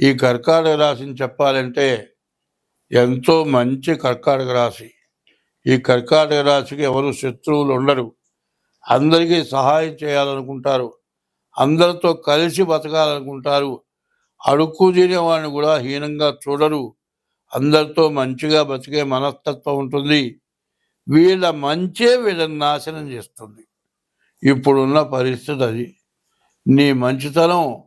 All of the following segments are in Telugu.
ఈ కర్కాటక రాశిని చెప్పాలంటే ఎంతో మంచి కర్కాటక రాశి. ఈ కర్కాటక రాశికి ఎవరు శత్రువులు ఉండరు. అందరికీ సహాయం చేయాలనుకుంటారు. అందరితో కలిసి బతకాలనుకుంటారు. అడుక్కు తినే వాడిని కూడా హీనంగా చూడరు. అందరితో మంచిగా బతికే మనస్తత్వం ఉంటుంది. వీళ్ళ మంచే వీళ్ళని నాశనం చేస్తుంది. ఇప్పుడున్న పరిస్థితి అది. నీ మంచితనం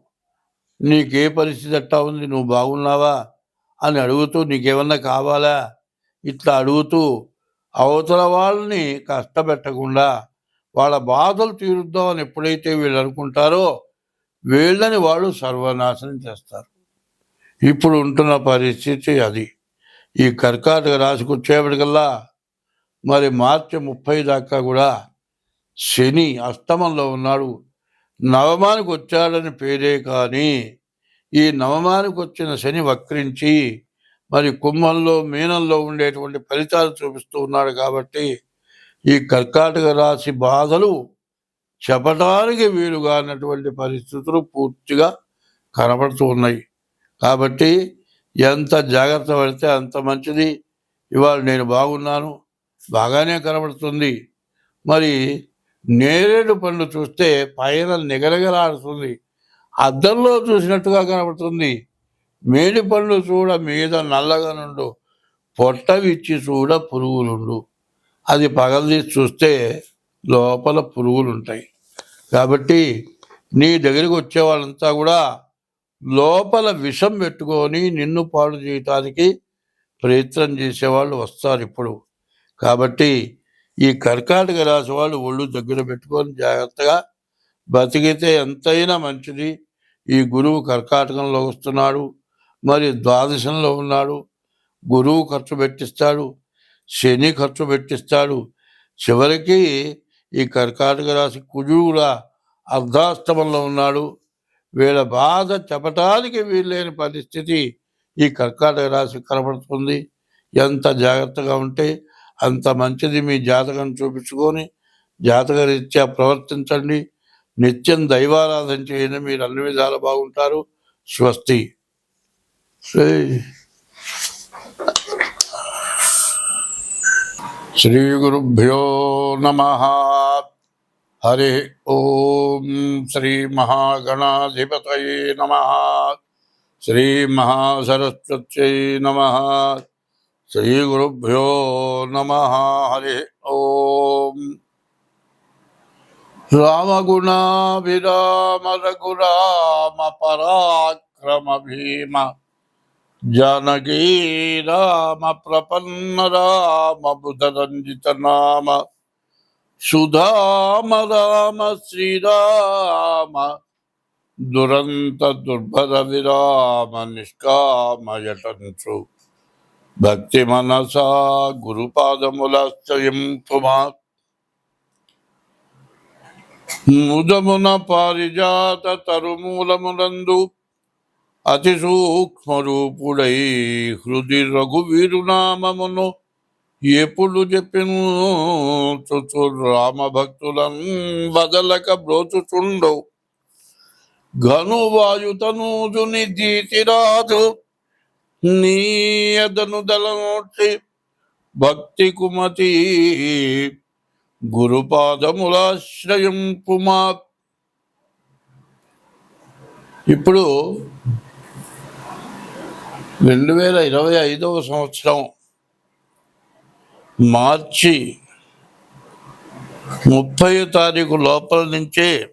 నీకే పరిస్థితి ఎట్టా ఉంది? నువ్వు బాగున్నావా? అని అడుగుతూ నీకేమన్నా కావాలా? ఇట్లా అడుగుతూ అవతల వాళ్ళని కష్టపెట్టకుండా వాళ్ళ బాధలు తీరుద్దాం అని ఎప్పుడైతే వీళ్ళు అనుకుంటారో వీళ్ళని వాళ్ళు సర్వనాశనం చేస్తారు. ఇప్పుడు ఉంటున్న పరిస్థితి అది. ఈ కర్కాటక రాశికి వచ్చేప్పటికల్లా మరి మార్చి ముప్పై దాకా కూడా శని అష్టమంలో ఉన్నాడు. నవమానికి వచ్చాడని పేరే కానీ ఈ నవమానికి వచ్చిన శని వక్రించి మరి కుంభంలో మీనంలో ఉండేటువంటి ఫలితాలు చూపిస్తూ ఉన్నాడు కాబట్టి ఈ కర్కాటక రాశి బాధలు చెప్పడానికి వీలుగా అన్నటువంటి పరిస్థితులు పూర్తిగా కనబడుతూ ఉన్నాయి. కాబట్టి ఎంత జాగ్రత్త పడితే అంత మంచిది. ఇవాళ నేను బాగున్నాను బాగానే కనబడుతుంది మరి నేరేడు పండ్లు చూస్తే పైన నిగరగలాడుతుంది అద్దంలో చూసినట్టుగా కనబడుతుంది. మేడి పండ్లు చూడ మీద నల్లగా నుండు పొట్ట చూడ పురుగులుండు. అది పగలదీసి చూస్తే లోపల పురుగులు ఉంటాయి కాబట్టి నీ దగ్గరికి వచ్చే వాళ్ళంతా కూడా లోపల విషం పెట్టుకొని నిన్ను పాడు చేయటానికి ప్రయత్నం చేసేవాళ్ళు వస్తారు ఇప్పుడు. కాబట్టి ఈ కర్కాటక రాశి వాళ్ళు ఒళ్ళు దగ్గర పెట్టుకొని జాగ్రత్తగా బతికితే ఎంతైనా మంచిది. ఈ గురువు కర్కాటకంలో వస్తున్నాడు. మరి ద్వాదశంలో ఉన్నాడు. గురువు ఖర్చు పెట్టిస్తాడు. శని ఖర్చు పెట్టిస్తాడు. చివరికి ఈ కర్కాటక రాశి కుజువుల అర్ధాస్తమంలో ఉన్నాడు. వీళ్ళ బాధ చెప్పటానికి వీల్లేని పరిస్థితి ఈ కర్కాటక రాశి కనబడుతుంది ఎంత జాగ్రత్తగా ఉంటే అంత మంచిది మీ జాతకం చూపించుకొని జాతకరీత్యా ప్రవర్తించండి. నిత్యం దైవారాధన చేయండి. మీరు అన్ని విధాలు బాగుంటారు. స్వస్తి. శ్రీ శ్రీ గురుభ్యో నమ. హరి ఓం శ్రీ మహాగణాధిపతయ నమ. శ్రీ మహాసరస్వత్యై నమ. श्री गुभ्यो नम, हरे हरि ॐ रामगुणाभिराम रघुराम पराक्रम भीम जानकी राम प्रपन्न राम बुधरञ्जित नाम सुधाम राम श्रीराम दुरंत दुर्भर विराम निष्काम यटंसु భక్తి మనసా గురుపాదములాశ్రయం ముదమున పారిజాత తరుమూలమునందు అతి సూక్ష్మరూపుడై హృది రఘువీరునామమును ఎప్పుడు చెప్పిను చుచు రామ భక్తులం వదలక బ్రోచుచుండు ఘను వాయుతనూజుని దీతిరాజు నీయదను దళనోటి భక్తి కుమతి గురుపాదములాశ్రయం పుమా ఇప్పుడు రెండు వేల ఇరవై ఐదవ సంవత్సరం మార్చి ముప్పై తారీఖు లోపల నుంచే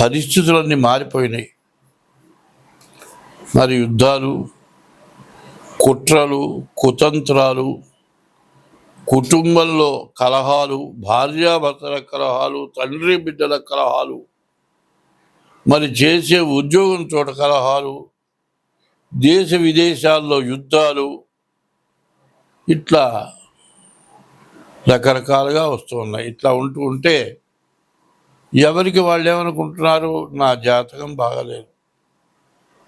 పరిస్థితులన్నీ మారిపోయినాయి. మరి యుద్ధాలు కుట్రలు కుతంత్రాలు కుటుంబంలో కలహాలు భార్యాభర్తల కలహాలు తండ్రి బిడ్డల కలహాలు మరి చేసే ఉద్యోగం చోట కలహాలు దేశ విదేశాల్లో యుద్ధాలు ఇట్లా రకరకాలుగా వస్తున్నాయి ఇట్లా ఉంటూ ఉంటే ఎవరికి వాళ్ళు ఏమనుకుంటున్నారు? నా జాతకం బాగలేదు.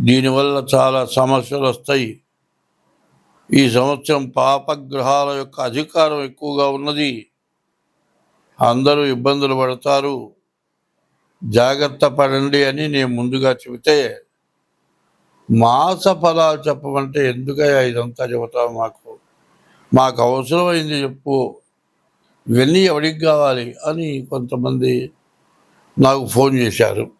దీనివల్ల చాలా సమస్యలు వస్తాయి. ఈ సంవత్సరం పాపగ్రహాల యొక్క అధికారం ఎక్కువగా ఉన్నది. అందరూ ఇబ్బందులు పడతారు. జాగ్రత్త పడండి అని నేను ముందుగా చెబితే మాస ఫలాలు చెప్పమంటే ఎందుకయ్యా ఇదంతా చెబుతావు మాకు? మాకు అవసరమైంది చెప్పు. ఇవన్నీ ఎవరికి కావాలి అని కొంతమంది నాకు ఫోన్ చేశారు.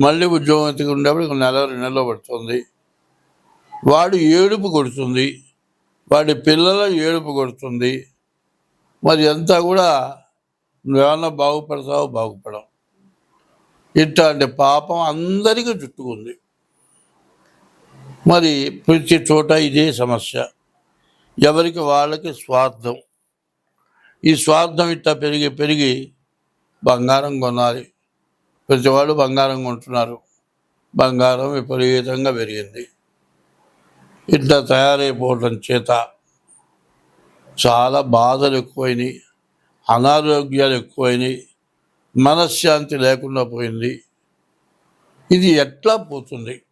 మళ్ళీ ఉద్యోగం ఎత్తుకునేటప్పుడు ఉండేప్పుడు నెల రెండు నెలలో పడుతుంది. వాడు ఏడుపు కొడుతుంది. వాడి పిల్లల ఏడుపు కొడుతుంది. మరి అంతా కూడా నువ్వేమన్నా బాగుపడతావు బాగుపడవు. ఇట్లాంటి పాపం అందరికీ చుట్టుకుంది. మరి ప్రతి చోట ఇదే సమస్య. ఎవరికి వాళ్ళకి స్వార్థం. ఈ స్వార్థం ఇట్లా పెరిగి పెరిగి బంగారం కొనాలి. ప్రతివాళ్ళు బంగారం కొంటున్నారు. బంగారం విపరీతంగా పెరిగింది. ఇట్లా తయారైపోవడం చేత చాలా బాధలు ఎక్కువైనాయి. అనారోగ్యాలు ఎక్కువైనాయి. మనశ్శాంతి లేకుండా పోయింది. ఇది ఎట్లా పోతుంది?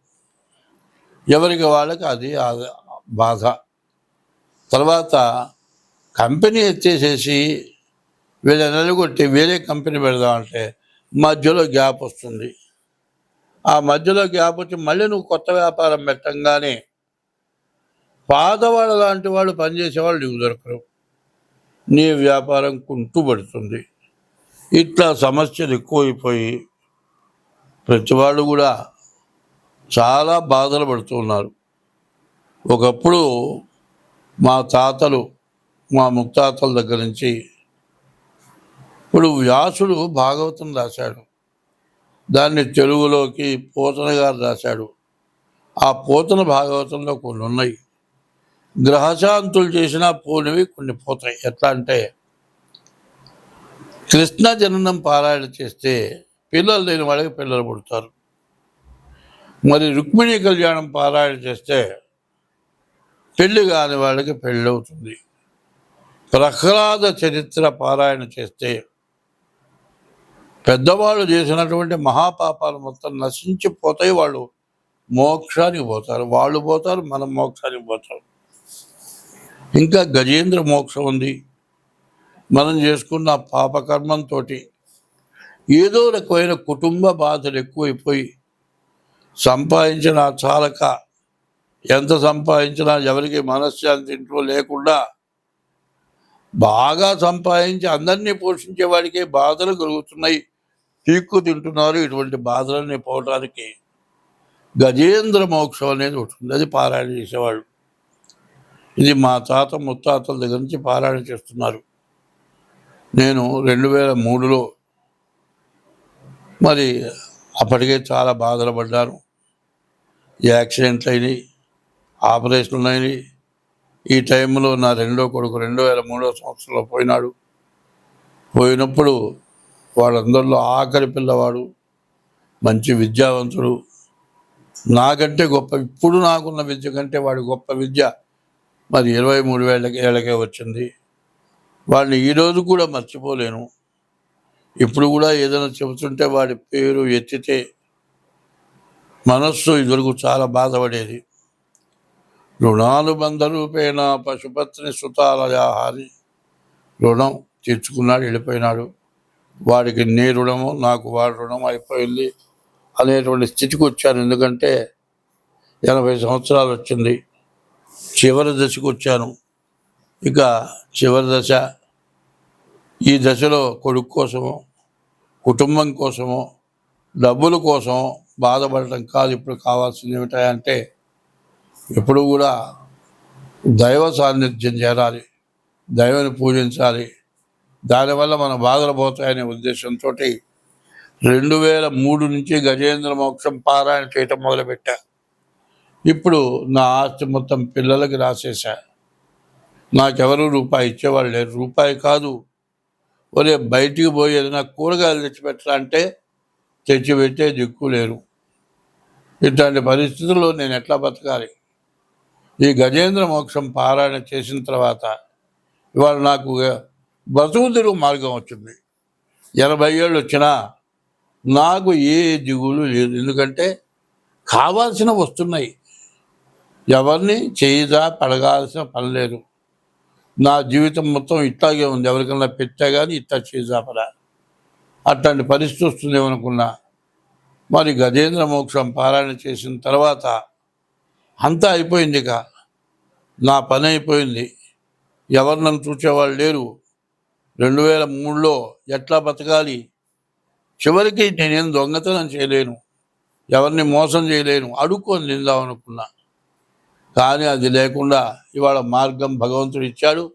ఎవరికి వాళ్ళకి అది ఆ- బాధ. తర్వాత కంపెనీ ఎత్తేసేసి వీళ్ళ నిలగొట్టి వేరే కంపెనీ పెడదామంటే మధ్యలో గ్యాప్ వస్తుంది. ఆ మధ్యలో గ్యాప్ వచ్చి మళ్ళీ నువ్వు కొత్త వ్యాపారం పెట్టంగానే పాదవాళ్ళ లాంటి వాళ్ళు పనిచేసేవాళ్ళు నీకు దొరకరు. నీ వ్యాపారం కుంటుపడుతుంది. ఇట్లా సమస్యలు ఎక్కువైపోయి ప్రతి వాళ్ళు కూడా చాలా బాధలు పడుతున్నారు ఒకప్పుడు మా తాతలు మా ముత్తాతల దగ్గర నుంచి ఇప్పుడు వ్యాసుడు భాగవతం రాశాడు. దాన్ని తెలుగులోకి పోతన గారు రాశాడు. ఆ పోతన భాగవతంలో కొన్ని ఉన్నాయి గ్రహశాంతులు చేసినా పోనివి కొన్ని పోతాయి. ఎట్లా అంటే కృష్ణ జననం పారాయణ చేస్తే పిల్లలు లేని వాళ్ళకి పిల్లలు పుడతారు. మరి రుక్మిణీ కళ్యాణం పారాయణ చేస్తే పెళ్ళి కాని వాళ్ళకి పెళ్ళి అవుతుంది. ప్రహ్లాద చరిత్ర పారాయణ చేస్తే పెద్దవాళ్ళు చేసినటువంటి మహాపాపాలు మొత్తం నశించిపోతాయి. వాళ్ళు మోక్షానికి పోతారు. వాళ్ళు పోతారు మనం మోక్షానికి పోతాం. ఇంకా గజేంద్ర మోక్షం ఉంది. మనం చేసుకున్న పాపకర్మంతో ఏదో రకమైన కుటుంబ బాధలు ఎక్కువైపోయి సంపాదించిన చాలక ఎంత సంపాదించినా ఎవరికి మనశ్శాంతి ఇంట్లో లేకుండా బాగా సంపాదించి అందరినీ పోషించే వాడికి బాధలు కలుగుతున్నాయి. పీక్కు తింటున్నారు ఇటువంటి బాధలన్నీ పోవటానికి గజేంద్ర మోక్షం అనేది ఒకటి ఉంది. అది పారాయణ చేసేవాళ్ళు. ఇది మా తాత ముత్తాతల దగ్గర నుంచి పారాయణ చేస్తున్నారు. నేను రెండు వేల మూడులో మరి అప్పటికే చాలా బాధలు పడ్డాను. యాక్సిడెంట్లు అయినాయి ఆపరేషన్లు అయినాయి. ఈ టైంలో నా రెండో కొడుకు రెండు వేల మూడో సంవత్సరంలో పోయినాడు. పోయినప్పుడు వాళ్ళందరిలో ఆఖరి పిల్లవాడు మంచి విద్యావంతుడు. నాకంటే గొప్ప ఇప్పుడు నాకున్న విద్య కంటే వాడి గొప్ప విద్య మరి ఇరవై మూడు వేల ఏళ్ళకే వచ్చింది. వాడిని ఈరోజు కూడా మర్చిపోలేను. ఇప్పుడు కూడా ఏదైనా చెబుతుంటే వాడి పేరు ఎత్తితే మనస్సు ఇదివరకు చాలా బాధపడేది. రుణానుబంధ రూపేణ పశుపత్ని సుతాలయాహారి. రుణం తీర్చుకున్నాడు వెళ్ళిపోయినాడు. వాడికి నీ రుణము నాకు వాడి రుణం అయిపోయింది అనేటువంటి స్థితికి వచ్చాను. ఎందుకంటే ఎనభై సంవత్సరాలు వచ్చింది. చివరి దశకు వచ్చాను. ఇక చివరి దశ ఈ దశలో కొడుకు కోసము కుటుంబం కోసము డబ్బుల కోసం బాధపడటం కాదు ఇప్పుడు కావాల్సింది ఏమిటంటే ఎప్పుడు కూడా దైవ సాన్నిధ్యం చేరాలి. దైవాన్ని పూజించాలి. దానివల్ల మన బాధలు పోతాయనే ఉద్దేశంతో రెండు వేల మూడు నుంచి గజేంద్ర మోక్షం పారాయణ చేయటం మొదలుపెట్టా. ఇప్పుడు నా ఆస్తి మొత్తం పిల్లలకి రాసేసా నాకెవరు రూపాయి ఇచ్చేవాళ్ళు లేరు. రూపాయి కాదు. ఒరే బయటికి పోయి ఏదైనా కూరగాయలు తెచ్చిపెట్టరా అంటే తెచ్చిపెట్టే దిక్కు లేరు. ఇట్లాంటి పరిస్థితుల్లో నేను ఎట్లా బతకాలి? ఈ గజేంద్ర మోక్షం పారాయణ చేసిన తర్వాత ఇవాళ నాకు బతుకు తిరుగు మార్గం వచ్చింది. ఎనభై ఏళ్ళు వచ్చినా నాకు ఏ దిగులు లేదు. ఎందుకంటే కావాల్సిన వస్తున్నాయి. ఎవరిని చేయదా పడగాల్సిన పని లేదు. నా జీవితం మొత్తం ఇట్లాగే ఉంది. ఎవరికైనా పెట్టా కానీ ఇట్లా చేజాపరా అట్లాంటి పరిస్థితి వస్తుందేమనుకున్నా మరి గజేంద్ర మోక్షం పారాయణ చేసిన తర్వాత అంతా అయిపోయింది ఇక. నా పని అయిపోయింది. ఎవరు నన్ను చూసేవాళ్ళు లేరు. రెండు వేల మూడులో ఎట్లా బతకాలి? చివరికి నేనేం దొంగతనం చేయలేను. ఎవరిని మోసం చేయలేను. అడుక్కొని తిందాం అనుకున్నా కానీ అది లేకుండా ఇవాళ మార్గం భగవంతుడు ఇచ్చాడు.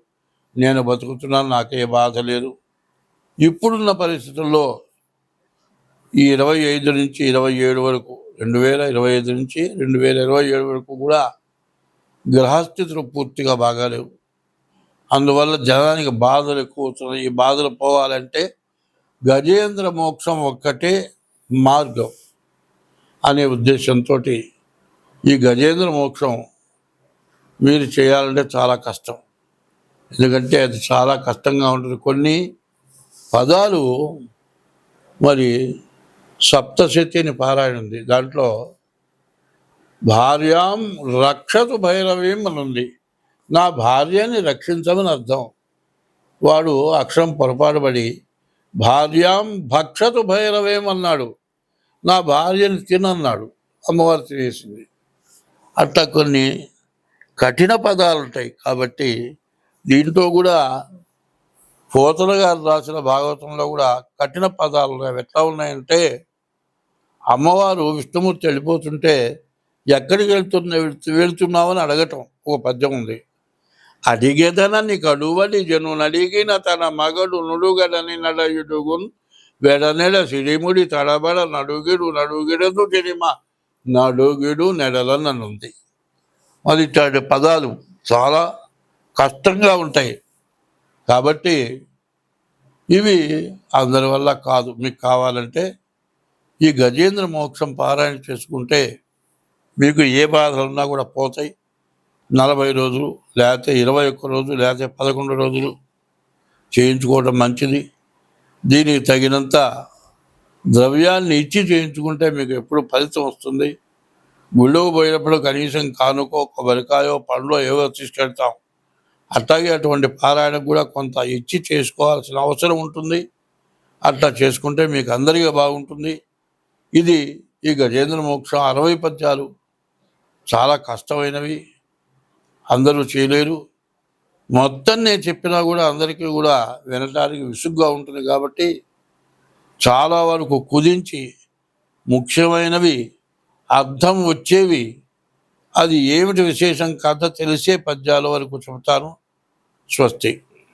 నేను బతుకుతున్నాను. నాకే బాధ లేదు. ఇప్పుడున్న పరిస్థితుల్లో ఈ ఇరవై ఐదు నుంచి ఇరవై ఏడు వరకు రెండు వేల ఇరవై ఐదు నుంచి రెండు వేల ఇరవై ఏడు వరకు కూడా గ్రహస్థితులు పూర్తిగా బాగాలేవు. అందువల్ల జనానికి బాధలు ఎక్కువ అవుతున్నాయి ఈ బాధలు పోవాలంటే గజేంద్ర మోక్షం ఒక్కటే మార్గం అనే ఉద్దేశంతో ఈ గజేంద్ర మోక్షం మీరు చేయాలంటే చాలా కష్టం. ఎందుకంటే అది చాలా కష్టంగా ఉంటుంది. కొన్ని పదాలు మరి సప్తశతి అని పారాయణ ఉంది. దాంట్లో భార్యాం రక్షతు భైరవీం అని ఉంది. నా భార్యని రక్షించమని అర్థం. వాడు అక్షరం పొరపాటుబడి భార్యాం భక్షతు భైరవేమన్నాడు నా భార్యని తినన్నాడు. అమ్మవారు తినేసింది. అట్లా కొన్ని కఠిన పదాలు ఉంటాయి. కాబట్టి దీంతో కూడా పోతల గారు రాసిన భాగవతంలో కూడా కఠిన పదాలు అవి ఎట్లా ఉన్నాయంటే అమ్మవారు విష్ణుమూర్తి వెళ్ళిపోతుంటే ఎక్కడికి వెళ్తున్నా వెళ్తున్నావని అడగటం ఒక పద్యం ఉంది. అడిగేదనని కడువలి జనుని అడిగిన తన మగడు నుడుగడని నడయుడుగున్ వెడనెడ సిడిముడి తడబడ నడుగిడు నడుగిడదు తిరిమ నడుగిడు నెడలననుంది. మరి ఇట్లాంటి పదాలు చాలా కష్టంగా ఉంటాయి. కాబట్టి ఇవి అందరి వల్ల కాదు. మీకు కావాలంటే ఈ గజేంద్ర మోక్షం పారాయణ చేసుకుంటే మీకు ఏ బాధలు ఉన్నా కూడా పోతాయి. నలభై రోజులు లేకపోతే ఇరవై ఒక్క రోజు లేకపోతే పదకొండు రోజులు చేయించుకోవడం మంచిది. దీనికి తగినంత ద్రవ్యాన్ని ఇచ్చి చేయించుకుంటే మీకు ఎప్పుడు ఫలితం వస్తుంది. గుళ్ళకు పోయినప్పుడు కనీసం కానుకో కొబ్బరికాయో పండ్లో ఏవో తీసుకెళ్తాం అట్లాగే అటువంటి పారాయణకు కూడా కొంత ఇచ్చి చేసుకోవాల్సిన అవసరం ఉంటుంది. అట్లా చేసుకుంటే మీకు అందరికీ బాగుంటుంది. ఇది ఈ గజేంద్ర మోక్షం అరవై పద్యాలు. చాలా కష్టమైనవి. అందరూ చేయలేరు. మొత్తం నేను చెప్పినా కూడా అందరికీ కూడా వినడానికి విసుగ్గా ఉంటుంది కాబట్టి చాలా వరకు కుదించి ముఖ్యమైనవి అర్థం వచ్చేవి అది ఏమిటి విశేషం కథ తెలిసే పద్యాల వరకు చెబుతాను. స్వస్తి.